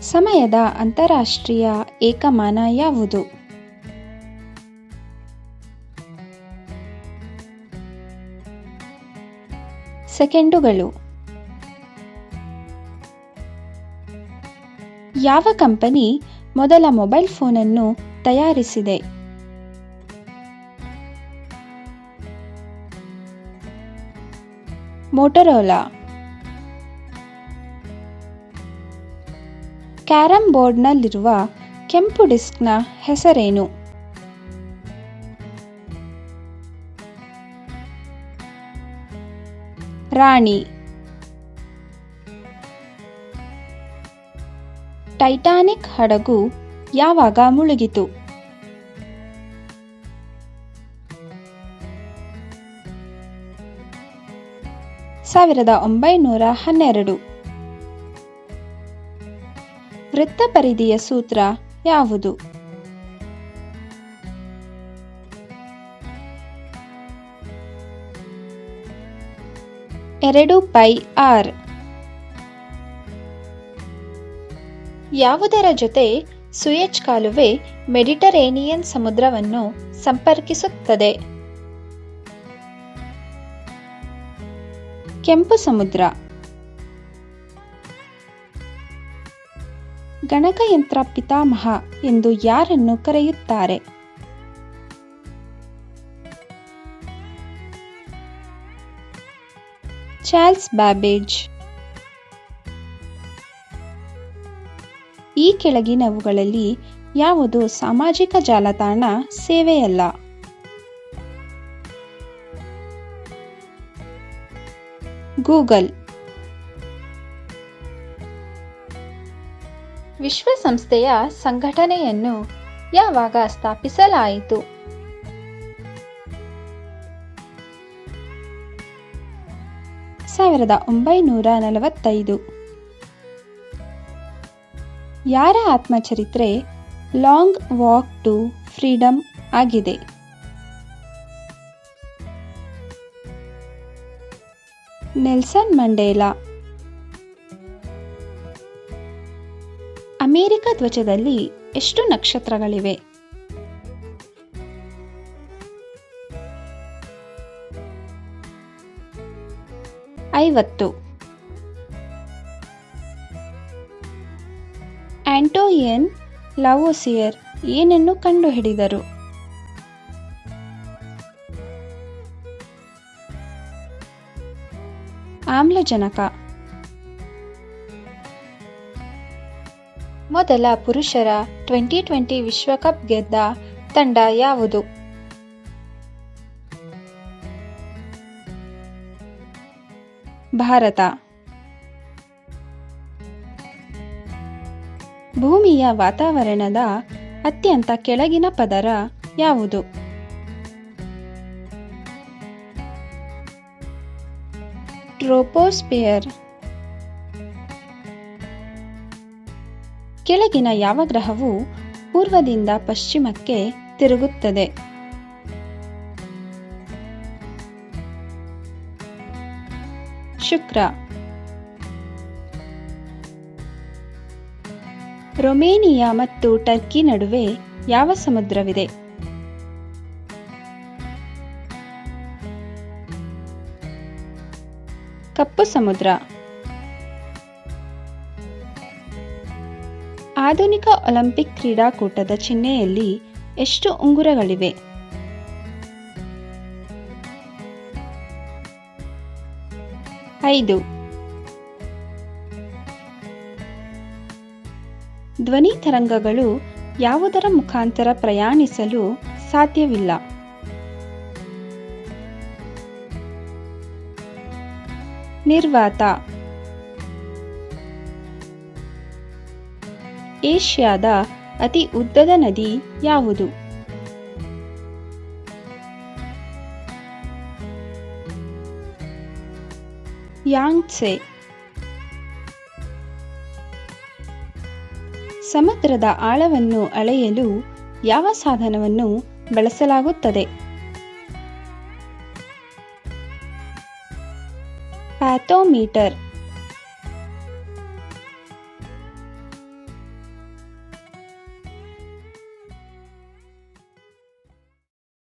ಸಮಯದ ಅಂತಾರಾಷ್ಟ್ರೀಯ ಏಕಮಾನ ಯಾವುದು? ಸೆಕೆಂಡುಗಳು. ಯಾವ ಕಂಪನಿ ಮೊದಲ ಮೊಬೈಲ್ ಫೋನನ್ನು ತಯಾರಿಸಿದೆ? ಮೋಟರೋಲಾ ಕ್ಯಾರಂ ಬೋರ್ಡ್ನಲ್ಲಿರುವ ಕೆಂಪು ಡಿಸ್ಕ್ನ ಹೆಸರೇನು? ರಾಣಿ. ಟೈಟಾನಿಕ್ ಹಡಗು ಯಾವಾಗ ಮುಳುಗಿತು? ಸಾವಿರದ ಒಂಬೈನೂರ ಹನ್ನೆರಡು. ವೃತ್ತಪರಿಧಿಯ ಸೂತ್ರ ಯಾವುದು? ಎರಡು ಪೈ ಆರ್. ಯಾವುದರ ಜೊತೆ ಸುಯೆಜ್ ಕಾಲುವೆ ಮೆಡಿಟರೇನಿಯನ್ ಸಮುದ್ರವನ್ನು ಸಂಪರ್ಕಿಸುತ್ತದೆ? ಕೆಂಪು ಸಮುದ್ರ. ಗಣಕಯಂತ್ರ ಪಿತಾಮಹ ಎಂದು ಯಾರನ್ನು ಕರೆಯುತ್ತಾರೆ? Charles Babbage. ಈ ಕೆಳಗಿನವುಗಳಲ್ಲಿ ಯಾವುದು ಸಾಮಾಜಿಕ ಜಾಲತಾಣ ಸೇವೆಯಲ್ಲ? ಗೂಗಲ್. ವಿಶ್ವಸಂಸ್ಥೆಯ ಸಂಘಟನೆಯನ್ನು ಯಾವಾಗ ಸ್ಥಾಪಿಸಲಾಯಿತು? ಸಾವಿರದ ಒಂಬೈನೂರ ನಲವತ್ತೈದು. ಯಾರ ಆತ್ಮಚರಿತ್ರೆ ಲಾಂಗ್ ವಾಕ್ ಟು ಫ್ರೀಡಮ್ ಆಗಿದೆ? Nelson Mandela. ಅಮೆರಿಕ ಧ್ವಜದಲ್ಲಿ ಎಷ್ಟು ನಕ್ಷತ್ರಗಳಿವೆ? ಐವತ್ತು. ಆಂಟೋಯಿಯನ್ ಲಾವೋಸಿಯರ್ ಏನನ್ನು ಕಂಡುಹಿಡಿದರು? ಆಮ್ಲಜನಕ. ಮೊದಲ ಪುರುಷರ ಟ್ವೆಂಟಿ ಟ್ವೆಂಟಿ ವಿಶ್ವಕಪ್ ಗೆದ್ದ ತಂಡ ಯಾವುದು? ಭಾರತ. ಭೂಮಿಯ ವಾತಾವರಣದ ಅತ್ಯಂತ ಕೆಳಗಿನ ಪದರ ಯಾವುದು? ಟ್ರೋಪೋಸ್ಪಿಯರ್ ಕೆಳಗಿನ ಯಾವ ಗ್ರಹವು ಪೂರ್ವದಿಂದ ಪಶ್ಚಿಮಕ್ಕೆ ತಿರುಗುತ್ತದೆ? ಶುಕ್ರ. ರೊಮೇನಿಯಾ ಮತ್ತು ಟರ್ಕಿ ನಡುವೆ ಯಾವ ಸಮುದ್ರವಿದೆ? ಕಪ್ಪು ಸಮುದ್ರ. ಆಧುನಿಕ ಒಲಿಂಪಿಕ್ ಕ್ರೀಡಾಕೂಟದ ಚಿಹ್ನೆಯಲ್ಲಿ ಎಷ್ಟು ಉಂಗುರಗಳಿವೆ? ಐದು. ಧ್ವನಿ ತರಂಗಗಳು ಯಾವುದರ ಮುಖಾಂತರ ಪ್ರಯಾಣಿಸಲು ಸಾಧ್ಯವಿಲ್ಲ. ನಿರ್ವಾತ. ಏಷ್ಯಾದ ಅತಿ ಉದ್ದದ ನದಿ ಯಾವುದು? ಯಾಂಗ್ಸೆ ಸಮುದ್ರದ ಆಳವನ್ನು ಅಳೆಯಲು ಯಾವ ಸಾಧನವನ್ನು ಬಳಸಲಾಗುತ್ತದೆ? ಪ್ಯಾಥೋಮೀಟರ್